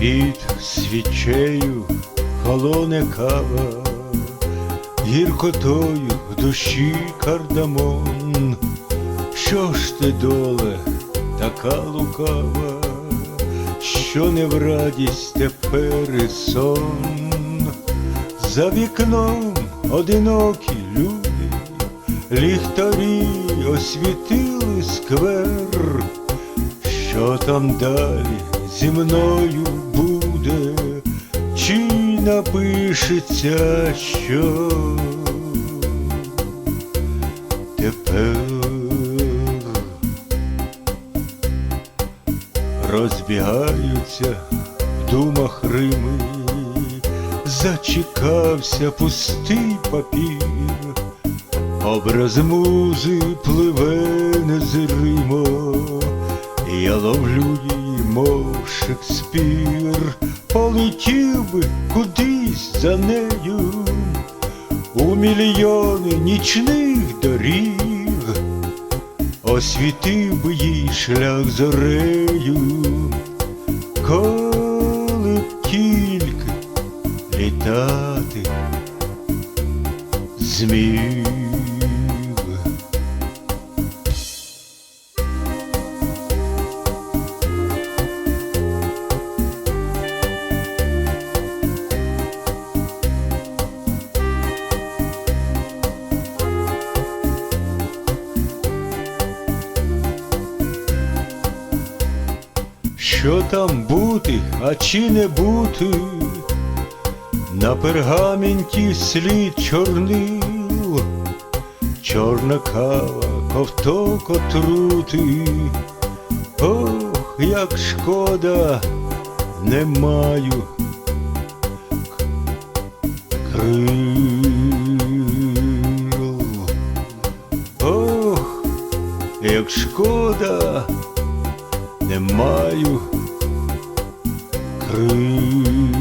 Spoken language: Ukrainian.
Під свічею холоне кава, гіркотою в душі кардамон. Що ж ти, доле, така лукава, що не в радість тепер і сон, за вікном одинокі люди, ліхтарі освітили сквер, що там далі зі мною буде, чи напишеться що. Тепер розбігаються в думах Рими, зачекався пустий папір, образ музи пливе незримо, я ловлю мов Шекспір, полетів би кудись за нею у мільйони нічних доріг освітив би їй шлях зорею, коли б тільки літати зміг. Що там бути, а чи не бути, на пергаменті слід чорнил, чорна кава, ковток отрути, ох, як шкода, не маю крил. Ох, як шкода не маю крил.